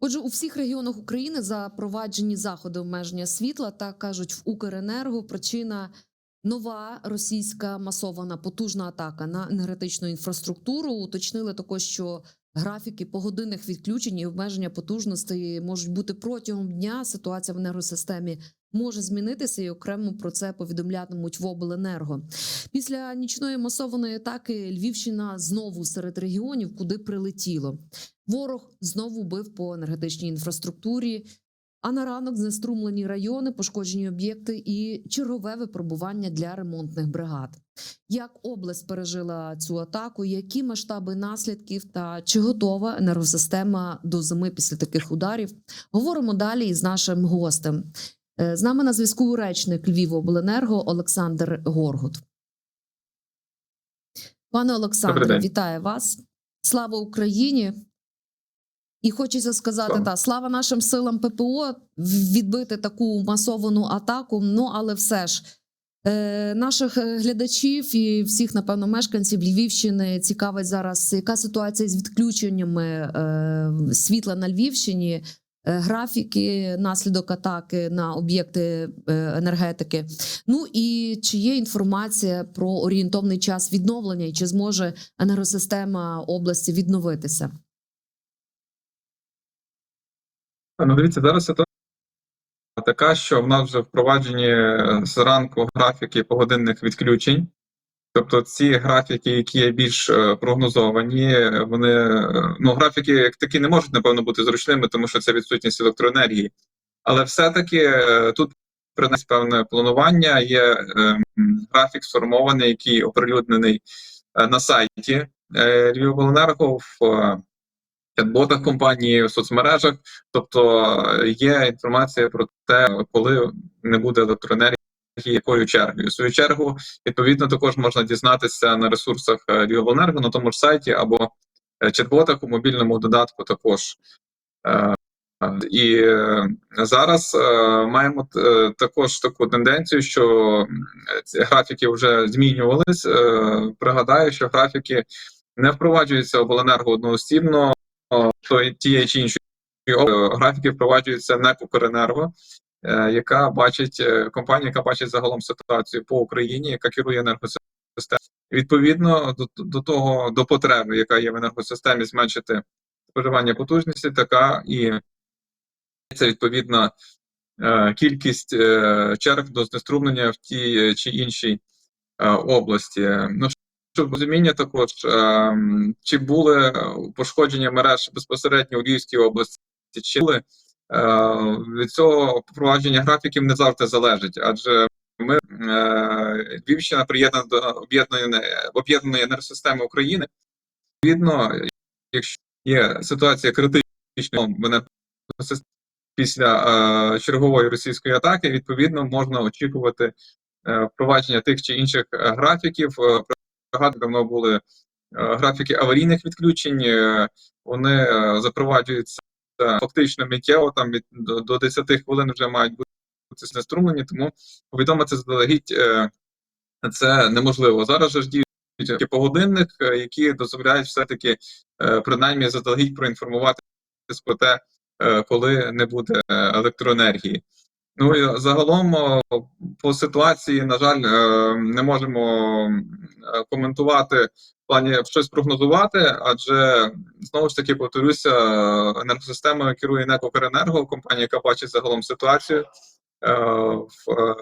Отже, у всіх регіонах України запроваджені заходи обмеження світла. та кажуть в Укренерго. Причина нова російська масована потужна атака на енергетичну інфраструктуру. Уточнили також, що графіки погодинних відключень і обмеження потужностей можуть бути протягом дня. Ситуація в енергосистемі може змінитися, і окремо про це повідомлятимуть в обленерго. Після нічної масованої атаки Львівщина знову серед регіонів, куди прилетіло. Ворог знову бив по енергетичній інфраструктурі. А на ранок знеструмлені райони, пошкоджені об'єкти і чергове випробування для ремонтних бригад. Як область пережила цю атаку? Які масштаби наслідків та чи готова енергосистема до зими після таких ударів? Говоримо далі із нашим гостем. Е, З нами на зв'язку речник Львівобленерго Олександр Горгут. Пане Олександре, вітаю вас. Слава Україні! І хочеться сказати, Слава. та слава нашим силам ППО відбити таку масовану атаку. Ну але все ж е, наших е, глядачів і всіх, напевно, мешканців Львівщини цікавить зараз, яка ситуація з відключеннями е, світла на Львівщині, графіки, наслідок атаки на об'єкти е, енергетики. Ну і чи є інформація про орієнтовний час відновлення, і чи зможе енергосистема області відновитися? Ну, дивіться, зараз ситуація така, що в нас вже впроваджені е, зранку графіки погодинних відключень. Тобто ці графіки, які є більш е, прогнозовані, вони е, ну графіки як такі не можуть напевно бути зручними, тому що це відсутність електроенергії. Але все-таки е, тут принаймні певне планування. Є графік сформований, який оприлюднений на сайті е, Львівобленерго в чат-ботах компанії, в соцмережах. Тобто є інформація про те, коли не буде електроенергії, якою чергою. В свою чергу, відповідно, також можна дізнатися на ресурсах е, Львівобленерго, на тому ж сайті або е, чат-ботах у мобільному додатку також. Е, І зараз маємо також таку тенденцію, що ці графіки вже змінювались. Пригадаю, що графіки не впроваджуються обленерго одноосібно, то тієї чи іншої графіки впроваджуються НЕК «Укренерго», яка бачить е, компанія, яка бачить загалом ситуацію по Україні, яка керує енергосистемою. Відповідно до, до того до потреби, яка є в енергосистемі, зменшити споживання потужності, така і це відповідна е, кількість е, черг до знеструмлення в тій е, чи іншій е, області. Ну щоб розуміння також, е, чи були е, пошкодження мереж безпосередньо у Львівській області, чи були е, від цього впровадження графіків не завжди залежить, адже ми е, Львівщина приєднана до об'єднаної об'єднаної енергосистеми України. Відповідно, якщо є ситуація критична енергосистемі після е, чергової російської атаки, відповідно можна очікувати е, впровадження тих чи інших е, графіків. Е, Пригадую, давно були е, графіки аварійних відключень. е, Вони е, запроваджуються фактично миттєво, там від до, до 10 хвилин вже мають бути знеструмлені, тому повідомити заздалегідь е, це неможливо. Зараз же ж діють такі погодинник, е, які дозволяють все-таки е, принаймні заздалегідь проінформувати про те, коли не буде електроенергії. Ну і загалом по ситуації, на жаль, не можемо коментувати плані щось прогнозувати, адже знову ж таки повторюся, енергосистемою керує НЕК «Укренерго», компанія, яка бачить загалом ситуацію е, в е,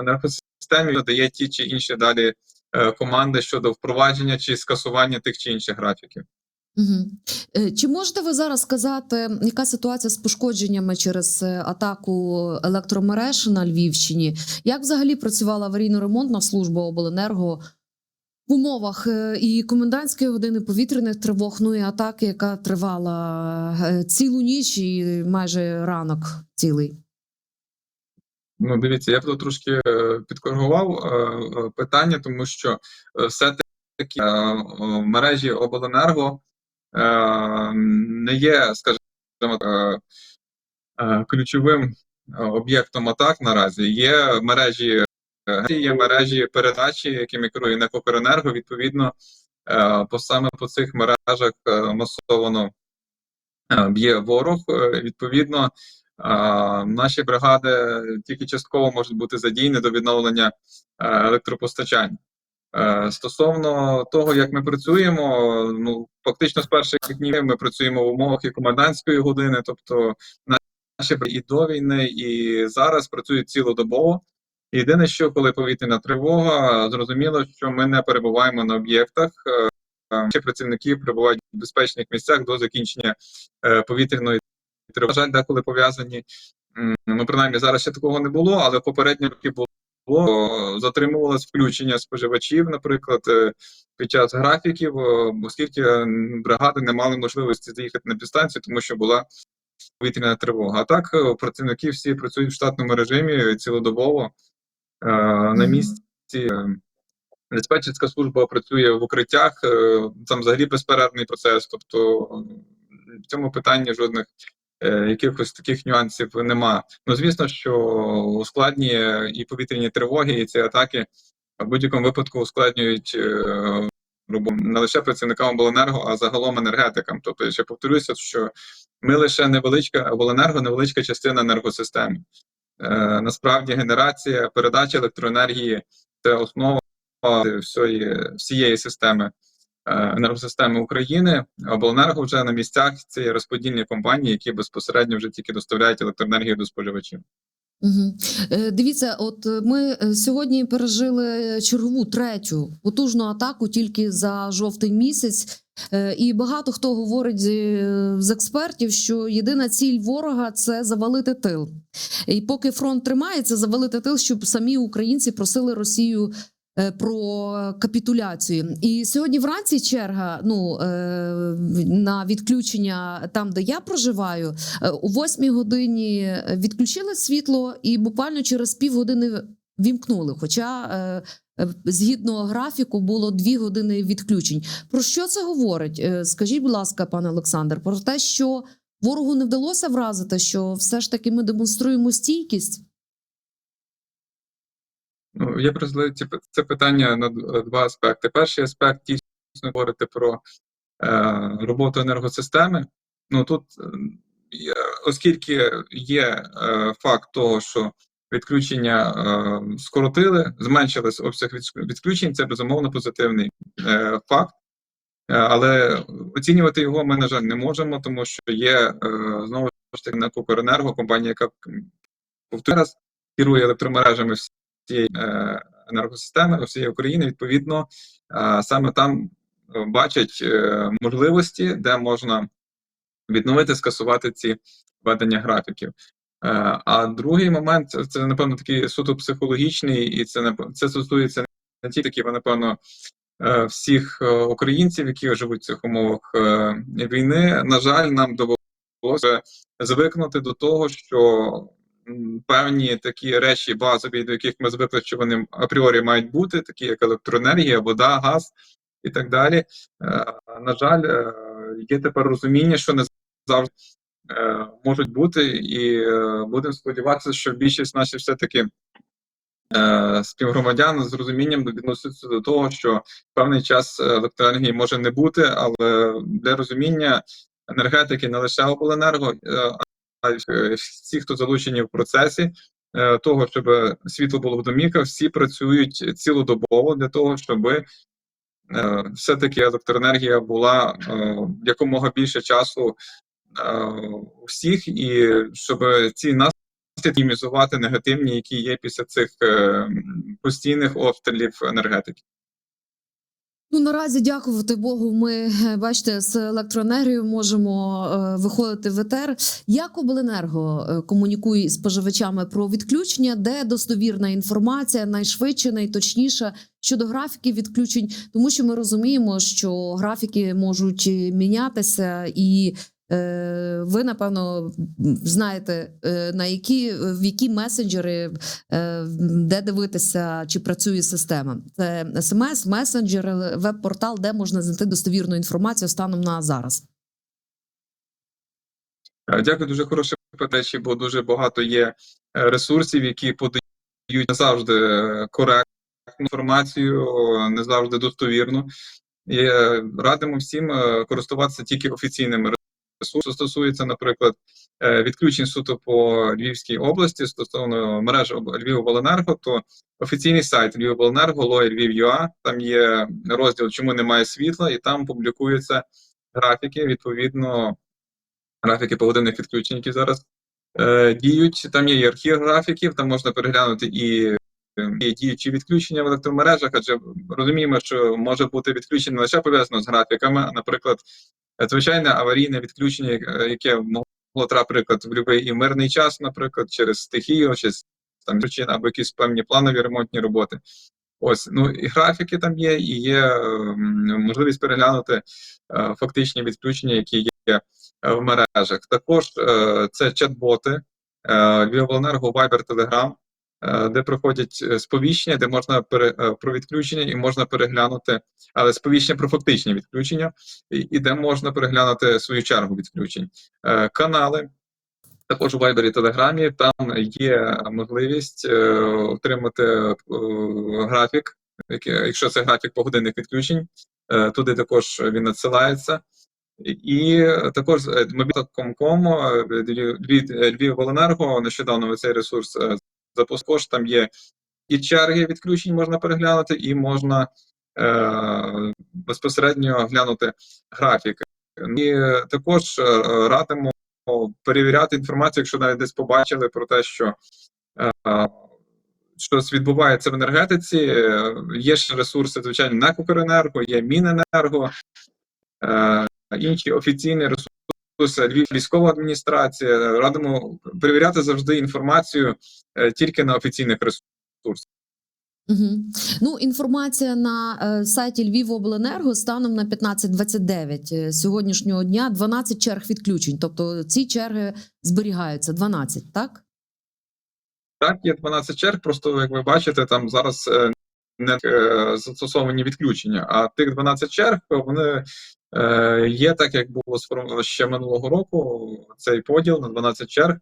енергосистемі, надає ті чи інші далі е, команди щодо впровадження чи скасування тих чи інших графіків. Угу. Чи можете ви зараз сказати, яка ситуація з пошкодженнями через атаку електромереж на Львівщині? Як взагалі працювала аварійно-ремонтна служба обленерго в умовах е, і комендантської години повітряних тривог, ну і атаки, яка тривала е, цілу ніч і майже ранок цілий? Ну, дивіться, я б тут трошки е, підкоригував питання, тому що все-таки мережі обленерго не є, скажімо, ключовим об'єктом атак наразі. Є мережі, є мережі передачі, якими керує НЕК «Укренерго». Відповідно, е, по саме по цих мережах е, масовано е, б'є ворог. Е, Відповідно, е, наші бригади тільки частково можуть бути задіяні до відновлення е, електропостачання. Е, Стосовно того, як ми працюємо, ну фактично з перших днів ми працюємо в умовах і комендантської години, тобто наші і до війни, і зараз працюють цілодобово. Єдине, що коли повітряна тривога, зрозуміло, що ми не перебуваємо на об'єктах. е, е, Наші працівники перебувають в безпечних місцях до закінчення е, повітряної тривоги. На жаль, деколи пов'язані. Ну, принаймні, зараз ще такого не було, але попередні роки було затримувалось включення споживачів, наприклад, під час графіків, оскільки бригади не мали можливості заїхати на підстанцію, тому що була повітряна тривога. А так працівники всі працюють в штатному режимі цілодобово на місці. Е, Диспетчерська служба працює в укриттях, е, там взагалі безперервний процес. Тобто е, в цьому питанні жодних е, якихось таких нюансів нема. Ну звісно, що ускладнює і повітряні тривоги, і ці атаки в будь-якому випадку ускладнюють е, роботу не лише працівникам обленерго, а загалом енергетикам. Тобто, я ще повторюся, що ми лише невеличка обленерго, невеличка частина енергосистеми. Е, насправді генерація, передача електроенергії це основа всієї, всієї системи е, енергосистеми України. Обленерго вже на місцях це є розподільні компанії, які безпосередньо вже тільки доставляють електроенергію до споживачів. Угу. Дивіться, от е, ми е, сьогодні пережили чергову третю потужну атаку тільки за жовтий місяць. І багато хто говорить з, експертів, що єдина ціль ворога це завалити тил. І поки фронт тримається, завалити тил, щоб самі українці просили Росію про капітуляцію. І сьогодні вранці черга ну, е, на відключення там, де я проживаю, Е, О 8 годині відключили світло і буквально через півгодини вімкнули. Хоча е, е, згідно графіку було 2 години відключень. Про що це говорить? Е, Скажіть, будь ласка, пане Олександр, про те, що ворогу не вдалося вразити, що все ж таки ми демонструємо стійкість. Я розділив ці- це питання на два аспекти. Перший аспект дійсно говорити про е, роботу енергосистеми. Ну тут, е, оскільки є е, факт того, що відключення е, скоротили, зменшились обсяг відключень, це безумовно позитивний е, факт. Е, Але оцінювати його ми, на жаль, не можемо, тому що є е, знову ж таки НАК «Укренерго», компанія, яка повторюю раз керує електромережами всієї е, енергосистеми всієї України. Відповідно, е, саме там е, бачать можливості, де можна відновити, скасувати ці ведення графіків. А другий момент це- напевно такий суто психологічний, і це це стосується не тільки напевно всіх українців, які живуть в цих умовах війни. На жаль, нам довелося звикнути до того, що певні такі речі базові, до яких ми звикли, що вони апріорі мають бути, такі як електроенергія, вода, газ і так далі. Е, На жаль, е, є тепер розуміння, що не завжди е, можуть бути, і будемо сподіватися, що більшість наші все-таки співгромадян з розумінням відносяться до того, що певний час електроенергії може не бути, але для розуміння енергетики не лише обленерго, всі, хто залучені в процесі. е, Того, щоб світло було в домівках, всі працюють цілодобово для того, щоб е, все-таки електроенергія була е, якомога більше часу е, у всіх, і щоб ці наслідки мінімізувати негативні, які є після цих е, постійних обстрілів енергетики. Ну наразі дякувати Богу. Ми е, бачите, з електроенергією можемо е, виходити в ЕТР. Як обленерго е, комунікує з споживачами про відключення, де достовірна інформація, найшвидше, найточніше щодо графіків відключень, тому що ми розуміємо, що графіки можуть е, мінятися і. Е, Ви напевно знаєте е, на які в які месенджери е, де дивитися, чи працює система. Це смс, месенджер, веб-портал, де можна знайти достовірну інформацію станом на зараз. Дякую, дуже хороше питання, бо дуже багато є ресурсів, які подають не завжди коректну інформацію, не завжди достовірну. І радимо всім користуватися тільки офіційними ресурсу стосується, наприклад, е, відключень суто по Львівській області стосовно мережі об- Львівобленерго, то офіційний сайт Львівобленерго, Лої Львів.ua, там є розділ Чому немає світла, і там публікуються графіки, відповідно, графіки погодинних відключень, які зараз е, діють. Там є і архів графіків, там можна переглянути і е, є діючі відключення в електромережах, адже розуміємо, що може бути відключення не лише пов'язано з графіками, а, наприклад, е, звичайне аварійне відключення, е, яке могло трапити, наприклад, в будь-який і мирний час, наприклад, через стихію, чи там причин або якісь певні планові ремонтні роботи. Ось ну і графіки там є, і є можливість переглянути е, фактичні відключення, які є е, в мережах. Також е, це чат-боти е, Львівобленерго, Viber, Telegram, е, де проходять е, сповіщення, де можна пере, е, про відключення і можна переглянути, але сповіщення про фактичні відключення, і, і де можна переглянути свою чергу відключень. Е, канали. Також у Viber і Телеграмі там є можливість е, отримати е, графік, якщо це графік погодинних відключень, е, туди також він надсилається. І також е, мобільна.com, е, Львів, Львівобленерго, нещодавно цей ресурс запускав, там є і черги відключень можна переглянути, і можна е, безпосередньо глянути графік. І також е, радимо перевіряти інформацію, якщо навіть десь побачили про те, що е, щось відбувається в енергетиці. Е, Є ще ресурси, звичайно, НЕК «Укренерго», є Міненерго, е, інші офіційні ресурси, Львів військова адміністрація. Радимо перевіряти завжди інформацію е, тільки на офіційних ресурсах. Угу. Ну, інформація на е, сайті Львівобленерго станом на 15.29 е, сьогоднішнього дня 12 черг відключень. Тобто ці черги зберігаються 12, так? Так, є 12 черг, просто як ви бачите, там зараз е, не е, застосовані відключення, а тих 12 черг вони е, є так, як було ще минулого року. Цей поділ на 12 черг.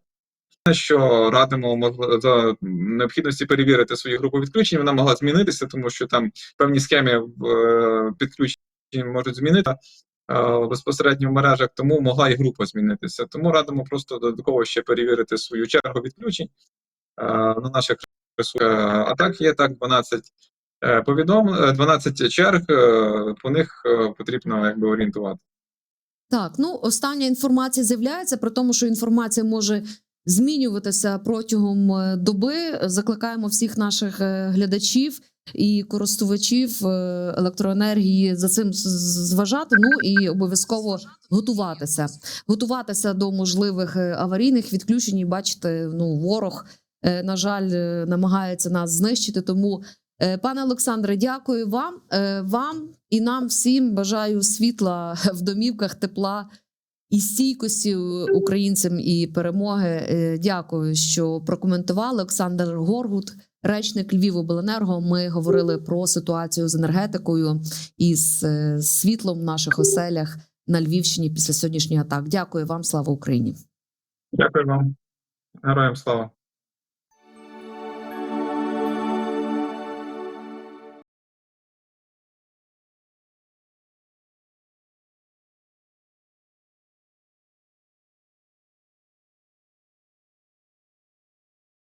Що радимо за необхідності перевірити свою групу відключень, вона могла змінитися, тому що там певні схеми е, підключень можуть змінити е, безпосередньо в мережах, тому могла і група змінитися. Тому радимо просто додатково ще перевірити свою чергу відключень е, на наших ресурсах. А так є так 12 е, повідом, е, 12 черг, е, по них е, потрібно якби орієнтувати. Так, ну остання інформація з'являється про тому, що інформація може змінюватися протягом доби. Закликаємо всіх наших глядачів і користувачів електроенергії за цим зважати. Ну і обов'язково готуватися, готуватися до можливих аварійних відключень. І бачите, ну ворог, на жаль, намагається нас знищити. Тому, пане Олександре, дякую вам. Е, Вам і нам всім бажаю світла в домівках, тепла і стійкості українцям і перемоги. Е, Дякую, що прокоментували. Олександр Горгут, речник Львівобленерго. Ми говорили про ситуацію з енергетикою і з е, світлом в наших оселях на Львівщині після сьогоднішніх атак. Дякую вам, слава Україні. Дякую вам. Героям слава.